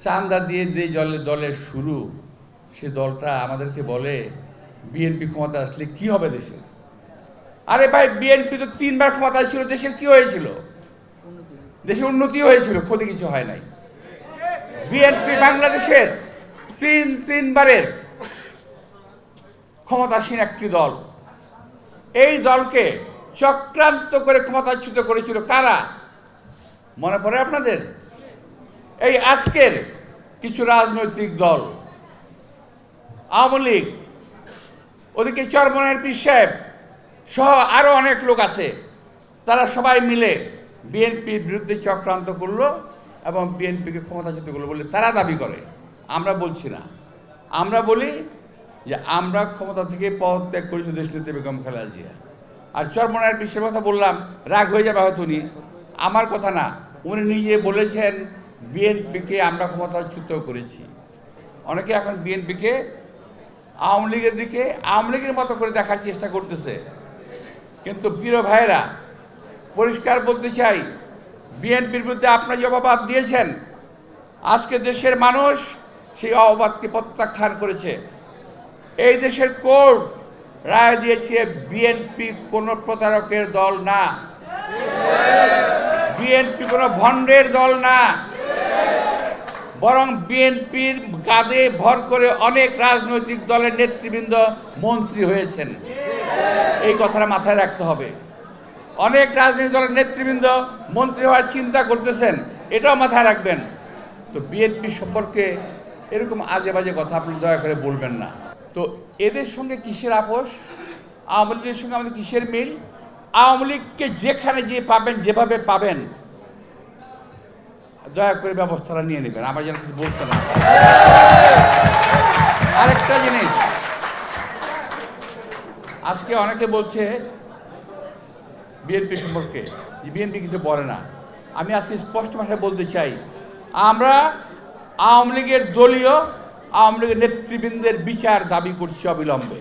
চান্দা দিয়ে যে দলের দলের শুরু, সে দলটা আমাদেরকে বলে, বিএনপি ক্ষমতা আসলে কি হবে দেশের? আরে ভাই, বিএনপি তো তিনবার ক্ষমতা ছিল দেশের কি হয়েছিল? দেশের উন্নতি হয়েছিল, ক্ষতি কিছু হয় নাই। বিএনপি বাংলাদেশের তিন, তিনবারের ক্ষমতাসীন একটি দল। এই দলকে চক্রান্ত করে ক্ষমতাচ্যুত করেছিল কারা? মনে পড়ে আপনাদের? এই আজকের কিছু রাজনৈতিক দল, আওয়ামী লীগ, ওদিকে চরমনের পীর সাহেব সহ আরও অনেক লোক আছে। তারা সবাই মিলে বিএনপির বিরুদ্ধে চক্রান্ত করল এবং বিএনপিকে ক্ষমতাচ্যুত করল বলে তারা দাবি করে। আমরা বলছি না। আমরা বলি যে আমরা ক্ষমতা থেকে পদত্যাগ করেছি দেশনেত্রী বেগম খালেদা জিয়া। আর চরমনার বিশ্বের কথা বললাম, রাগ হয়ে যাবে হয়তো উনি। আমার কথা না, উনি নিজে বলেছেন বিএনপিকে আমরা ক্ষমতাচ্যুত করেছি। অনেকে এখন বিএনপিকে আওয়ামী লীগের দিকে আওয়ামী লীগের মতো করে দেখার চেষ্টা করতেছে। কিন্তু প্রিয় ভাইরা পরিষ্কার বলতে চাই, বিএনপির বিরুদ্ধে আপনার যে অপবাদ দিয়েছেন, আজকে দেশের মানুষ সেই অপবাদকে প্রত্যাখ্যান করেছে। এই দেশের কোর্ট রায় দিয়েছে, বিএনপি কোনো প্রতারকের দল না। বিএনপি কোনো ভণ্ডের দল না। বরং বিএনপির কাঁধে ভর করে অনেক রাজনৈতিক দলের নেতৃবৃন্দ মন্ত্রী হয়েছেন। এই কথাটা মাথায় রাখতে হবে। অনেক রাজনৈতিক দলের নেতৃবৃন্দ মন্ত্রী হওয়ার চিন্তা করতেছেন, এটাও মাথায় রাখবেন। তো বিএনপি সম্পর্কে এরকম আজে বাজে কথা আপনি দয়া করে বলবেন না। তো এদের সঙ্গে কিসের আপোষ? আওয়ামী লীগের সঙ্গে আমাদের কিসের মিল? আওয়ামী লীগকে যেখানে যে পাবেন, যেভাবে পাবেন দয়া করে ব্যবস্থাটা নিয়ে নেবেন আমার যেন কিছু বলতে না আরেকটা জিনিস, আজকে অনেকে বলছে বিএনপি সম্পর্কে, যে বিএনপি কিছু বলে না। আমি আজকে স্পষ্ট ভাষায় বলতে চাই, আমরা আওয়ামী লীগের দলীয়, আওয়ামী লীগের নেতৃবৃন্দের বিচার দাবি করছি অবিলম্বে।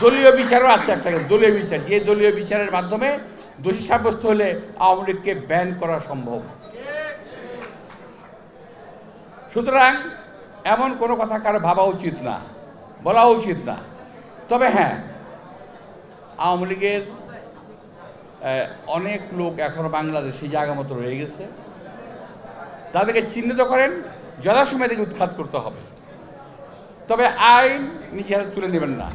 দলীয় বিচারও আছে একটা দলীয় বিচার, যে দলীয় বিচারের মাধ্যমে দোষী সাব্যস্ত হলে আওয়ামী লীগকে ব্যান করা সম্ভব। সুতরাং এমন কোনো কথা কারও ভাবা উচিত না, বলা উচিত না। তবে হ্যাঁ আওয়ামী লীগের অনেক লোক এখনও বাংলাদেশে জায়গা মতো রয়ে গেছে। তাদেরকে চিহ্নিত করেন, যথাসময় থেকে উৎখাত করতে হবে। তবে আইন নিজে হাতে তুলে নেবেন না।